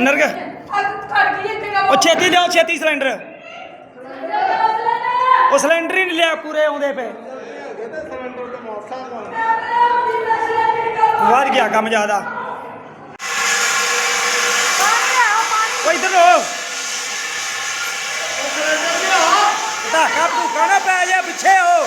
ਨਰਗ। ਉਹ ਛੇਤੀ ਜਾਓ, ਛੇਤੀ ਸਿਲੰਡਰ। ਉਹ ਸਿਲੰਡਰ ਹੀ ਨਹੀਂ ਲਿਆ, ਪੂਰੇ ਆਉਂਦੇ ਪਏ। ਵੱਧ ਗਿਆ ਕੰਮ ਜ਼ਿਆਦਾ। ਉਹ ਇਧਰ ਹੋ ਧਾਕਾ ਭੂਕਾ ਨਾ ਪੈ ਜਾ, ਪਿੱਛੇ ਹੋ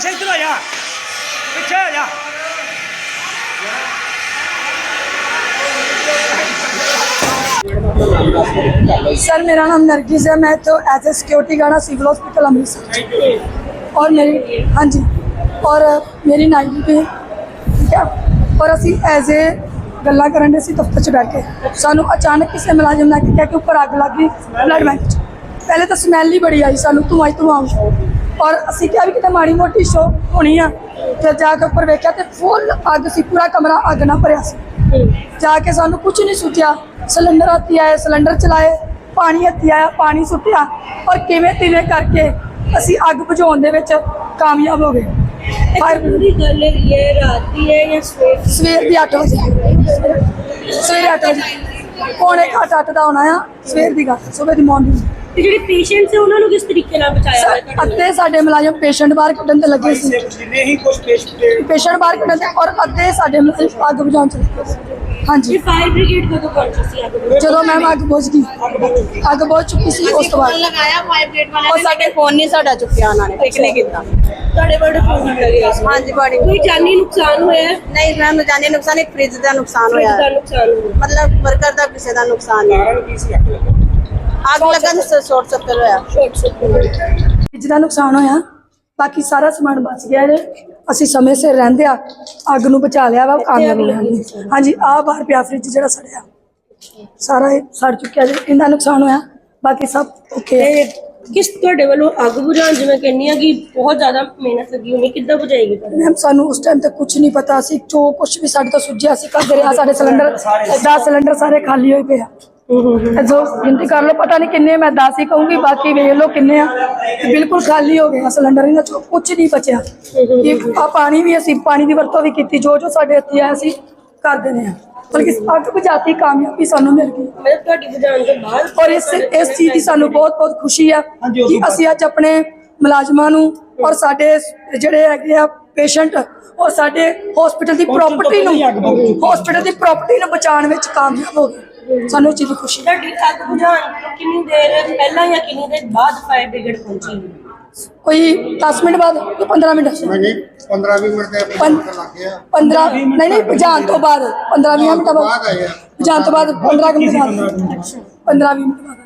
ਗਣੇਸ਼ ਇੱਧਰ ਆ ਜਾ। ਪਿੱਛੇ ਆ ਜਾ। सर मेरा नाम नरगिस है मैं तो as a security guard civil hospital Amritsar और मेरी हाँ जी और मेरी नाइट ड्यूटी ਠੀਕ ਹੈ। ਪਰ ਅਸੀਂ ਐਜ਼ ਏ ਗੱਲਾਂ ਕਰਨ ਦੇ ਸੀ, ਦਫ਼ਤਰ 'ਚ ਬੈਠ ਕੇ। ਸਾਨੂੰ ਅਚਾਨਕ ਕਿਸੇ ਮੁਲਾਜ਼ਮ ਨੇ ਕਿਹਾ ਕਿ ਉੱਪਰ ਅੱਗ ਲੱਗ ਗਈ ਬਲੱਡ ਬੈਂਕ 'ਚ। ਪਹਿਲੇ ਤਾਂ ਸਮੈਲ ਹੀ ਬੜੀ ਆਈ ਸਾਨੂੰ ਧੂੰਆਂ ਹੀ ਧੂੰਆਂ ਔਰ ਅਸੀਂ ਕਿਹਾ ਵੀ ਕਿਤੇ ਮਾੜੀ ਮੋਟੀ ਸ਼ੋ ਹੋਣੀ ਆ ਫਿਰ ਜਾ ਕੇ ਉੱਪਰ ਵੇਖਿਆ ਤੇ ਫੁੱਲ ਅੱਗ ਸੀ, ਪੂਰਾ ਕਮਰਾ ਅੱਗ ਨਾਲ ਭਰਿਆ ਸੀ। ਜਾ ਕੇ ਸਾਨੂੰ ਕੁਝ ਨਹੀਂ ਸੁੱਟਿਆ ਸਿਲੰਡਰ ਹੱਥੀ ਆਏ, ਸਿਲੰਡਰ ਚਲਾਏ, ਪਾਣੀ ਹੱਥੀ ਆਇਆ, ਪਾਣੀ ਸੁੱਟਿਆ। ਔਰ ਕਿਵੇਂ ਤਿਵੇਂ ਕਰਕੇ ਅਸੀਂ ਅੱਗ ਬੁਝਾਉਣ ਦੇ ਵਿੱਚ ਕਾਮਯਾਬ ਹੋ ਗਏ। ਫਾਇਰ ਪੂਰੀ ਗੱਲ ਹੈਗੀ ਰਾਤ ਦੀ ਹੈ ਜਾਂ ਸਵੇਰ ਦੀ? ਸਵੇਰ ਦੀ 8 ਵਜੇ। ਸਵੇਰੇ 8 ਵਜੇ ਪੌਣੇ 8 ਅੱਠ ਦਾ ਹੋਣਾ ਆ। ਸਵੇਰ ਦੀ ਗੱਲ, ਸਵੇਰ ਦੀ ਮਾਰਨਿੰਗ ਤੇ ਜਿਹੜੇ ਪੇਸ਼ੈਂਟਸ ਹੈ ਉਹਨਾਂ ਨੂੰ ਕਿਸ ਤਰੀਕੇ ਨਾਲ ਬਚਾਇਆ ਹੋਇਆ ਤੁਹਾਡੇ ਵੱਲੋਂ? ਅੱਧੇ ਸਾਡੇ ਮੁਲਾਜ਼ਮ ਪੇਸ਼ੈਂਟ ਬਾਹਰ ਕੱਢਣ ਤੇ ਲੱਗੇ ਸੀ। ਜਿੰਨੇ ਹੀ ਕੁਝ ਪੇਸ਼ ਪੇਸ਼ੈਂਟ ਬਾਹਰ ਕੱਢਣ ਤੇ ਔਰ ਅੱਧੇ ਸਾਡੇ ਮੁਲਾਜ਼ਮ ਅੱਗ ਬੁਝਾਉਣ ਚ ਲੱਗੇ ਸੀ। ਹਾਂਜੀ। ਇਹ ਫਾਇਰ ਬ੍ਰਿਗੇਡ ਕਦੋਂ ਪਹੁੰਚੀ ਸੀ ਅੱਗ ਬੁਝਾਉਣ? ਜਦੋਂ ਮੈਮ ਅੱਗ ਬੁਝ ਗਈ। ਅੱਗ ਬੁਝ ਚੁੱਕੀ ਸੀ ਉਸ ਤੋਂ ਬਾਅਦ। ਲਗਾਇਆ ਵਾਈਬ੍ਰੇਟ ਵਾਲਿਆਂ ਨੇ ਸਾਡੇ ਫੋਨ ਨਹੀਂ ਸਾਡਾ ਚੁੱਕਿਆ ਉਹਨਾਂ ਨੇ ਪਿਕ ਨਹੀਂ ਕੀਤਾ। ਤੁਹਾਡੇ ਬੜੇ ਫੋਨ ਲੱਗੇ ਸੀ। ਹਾਂਜੀ ਬੜੀ ਕੋਈ ਜਾਨੀ ਨੁਕਸਾਨ ਹੋਇਆ ਹੈ? ਨਹੀਂ ਮੈਮ ਜਾਨੀ ਨੁਕਸਾਨ ਇੱਕ ਫ੍ਰਿਜ ਦਾ ਨੁਕਸਾਨ ਫਰਿੱਜ ਹੋਇਆ। ਦਾ ਨੁਕਸਾਨ ਹੋਇਆ। ਮਤਲਬ ਵਰਕਰ ਦਾ ਕਿਸੇ ਦਾ ਨੁਕਸਾਨ ਨਹੀਂ। ਅੱਗ ਲੱਗਣ ਸੇ ਸ਼ਾਰਟ ਸਰਕਟ ਹੋਇਆ ਸ਼ਾਰਟ ਸਰਕਟ ਫ੍ਰਿਜ ਦਾ ਨੁਕਸਾਨ ਹੋਇਆ ਬਾਕੀ ਸਾਰਾ ਸਮਾਨ ਬਚ ਗਿਆ ਜੇ ਅਸੀਂ ਸਮੇਂ ਸਿਰ ਰਹਿੰਦੇ ਆ ਅੱਗ ਨੂੰ ਬਚਾ ਲਿਆ ਵਾ ਕਾਮਯਾਬ ਹੋ ਗਏ ਹਾਂਜੀ ਆਹ ਬਾਹਰ ਪਿਆ ਫ੍ਰਿਜ ਜਿਹੜਾ ਸੜਿਆ ਸਾਰਾ ਇਹ ਸੜ ਚੁੱਕਿਆ ਜੀ। ਇਹਦਾ ਨੁਕਸਾਨ ਹੋਇਆ ਬਾਕੀ ਸਭ ਓਕੇ ਹੈ ਕਿਸ ਤੁਹਾਡੇ ਵੱਲੋਂ ਅੱਗ ਬੁਝਾਉਣ ਜਿਵੇਂ ਕਹਿੰਨੀ ਆ ਕਿ ਬਹੁਤ ਜ਼ਿਆਦਾ ਮਿਹਨਤ ਲੱਗੀ ਹੋਣੀ ਕਿੱਦਾਂ ਬੁਝਾਏਗੀ ਮੈਮ ਸਾਨੂੰ ਉਸ ਟਾਈਮ ਤੇ ਕੁਝ ਨਹੀਂ ਪਤਾ। ਸੀ ਜੋ ਕੁਝ ਵੀ ਸਾਡੇ ਤੋਂ ਸੁੱਜਿਆ ਸੀ ਕਰਦੇ ਰਿਹਾ ਸਾਡੇ ਸਿਲੰਡਰ 10 ਸਿਲੰਡਰ ਸਾਰੇ ਖਾਲੀ ਹੋਏ ਪਏ ਆ। ਜੋ ਗਿਣਤੀ ਕਰ ਲਓ ਪਤਾ ਨਹੀਂ ਕਿੰਨੇ ਮੈਂ 10 ਹੀ ਕਹੂੰਗੀ ਬਾਕੀ ਵੇਖ ਲਓ ਕਿੰਨੇ ਆ। ਬਿਲਕੁਲ ਖਾਲੀ ਹੋ ਗਏ ਆ ਸਿਲੰਡਰ ਇਹਨਾਂ ਚੋਂ ਕੁਝ ਨਹੀਂ ਬਚਿਆ। ਇਹ ਆ ਪਾਣੀ ਵੀ ਅਸੀਂ ਪਾਣੀ ਦੀ ਵਰਤੋਂ ਵੀ ਕੀਤੀ ਜੋ ਜੋ ਸਾਡੇ ਹੱਥੀ ਆਇਆ ਸੀ ਕਰ ਦਿੰਦੇ ਆ। ਬਲਕਿ ਅੱਗ ਬੁਝਾਤੀ ਕਾਮਯਾਬੀ ਸਾਨੂੰ ਮਿਲ ਗਈ। ਮਤਲਬ ਤੁਹਾਡੀ ਬੁਝਾਉਣ ਤੋਂ ਬਾਅਦ ਔਰ ਇਸ ਇਸ ਚੀਜ਼ ਦੀ ਸਾਨੂੰ ਬਹੁਤ ਬਹੁਤ ਖੁਸ਼ੀ ਆ ਕਿ ਅਸੀਂ ਅੱਜ ਆਪਣੇ ਮੁਲਾਜ਼ਮਾਂ ਨੂੰ ਔਰ ਸਾਡੇ ਜਿਹੜੇ ਹੈਗੇ ਆ ਪੇਸ਼ੈਂਟ ਔਰ ਸਾਡੇ ਹਸਪੀਟਲ ਦੀ ਪ੍ਰਾਪਰਟੀ ਨੂੰ ਹਸਪੀਟਲ ਦੀ ਪ੍ਰਾਪਰਟੀ ਨੂੰ ਬਚਾਉਣ ਵਿੱਚ ਕਾਮਯਾਬ ਹੋ ਗਏ। ਸਾਨੂੰ ਦੀ ਖੁਸ਼ੀ ਹੈ ਤੁਹਾਡੀ ਅੱਗ ਬੁਝਾਉਣ ਤੋਂ ਕਿੰਨੀ ਦੇਰ ਪਹਿਲਾਂ ਜਾਂ ਕਿੰਨੀ ਦੇਰ ਬਾਅਦ ਫਾਇਰ ਬ੍ਰਿਗੇਡ ਪਹੁੰਚੀ? ਕੋਈ 10 ਮਿੰਟ ਬਾਅਦ ਕੋਈ 15 ਮਿੰਟ? ਨਹੀਂ 15 20 ਮਿੰਟ ਦੇ ਪੰ- ਆਪਣੇ ਲੱਗ ਗਿਆ। 15 ਨਹੀਂ ਨਹੀਂ ਬੁਝਾਉਣ ਤੋਂ ਬਾਅਦ 15 20 ਮਿੰਟ ਬਾਅਦ। ਬਾਅਦ ਆਇਆ ਬੁਝਾਉਣ ਤੋਂ ਬਾਅਦ 15 ਕੁ ਮਿੰਟ ਬਾਅਦ। 15 20 ਮਿੰਟ ਬਾਅਦ।